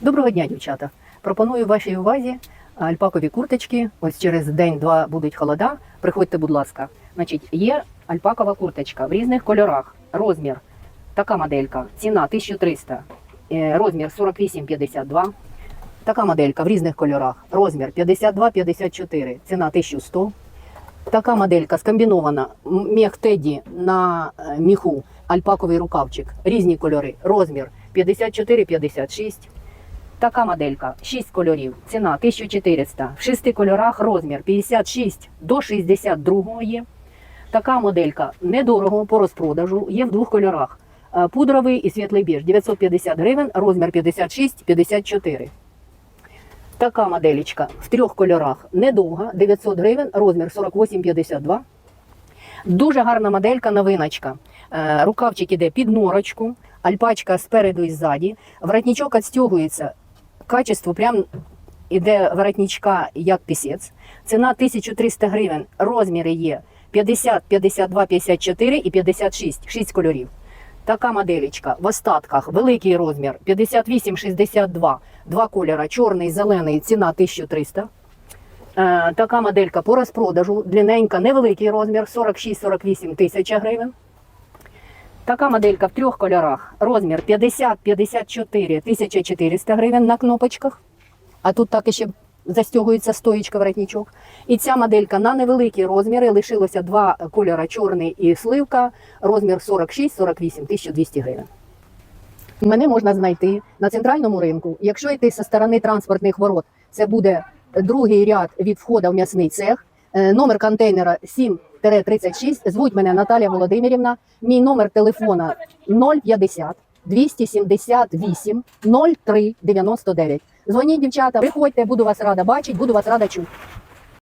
Доброго дня, дівчата. Пропоную вашій увазі альпакові курточки. Ось через день-два будуть холода. Приходьте, будь ласка. Значить, є альпакова курточка в різних кольорах. Розмір. Така моделька. Ціна 1300. Е, Розмір 48,52. Така моделька в різних кольорах. Розмір 52,54. Ціна 1100. Така моделька скомбінована. Мех Теді на е, міху. Альпаковий рукавчик. Різні кольори. Розмір 54,56. Така моделька, 6 кольорів, ціна 1400. В 6 кольорах розмір 56 до 62 є. Така моделька недорого по розпродажу, є в двох кольорах. Е, Пудровий і світлий біж 950 гривень, розмір 56-54. Така моделічка в трьох кольорах недовга, 900 гривень, розмір 48-52. Дуже гарна моделька, новиночка. Е, Рукавчик іде під норочку, альпачка спереду і ззаді. Воротничок відстягується. Качество прям іде воротничка як пісець. Ціна 1300 гривень. Розміри є 50, 52, 54 і 56. 6 кольорів. Така моделечка в остатках, великий розмір 58-62. Два кольора, чорний, зелений, ціна 1300. Е, така моделька по розпродажу, длинненька, невеликий розмір 46-48 тисяча гривень. Така моделька в трьох кольорах. Розмір 50-54 1400 гривень на кнопочках. А тут так ще застягується стоїчка воротничок. І ця моделька на невеликі розміри. Лишилося два кольора чорний і сливка. Розмір 46-48 1200 гривень. Мене можна знайти на центральному ринку. Якщо йти зі сторони транспортних ворот, це буде другий ряд від входу в м'ясний цех. Е, Номер контейнера 7-36. Звуть мене Наталія Володимирівна. Мій номер телефона 050 278 03 99. Дзвоніть, дівчата, приходьте, буду вас рада бачити, буду вас рада чути.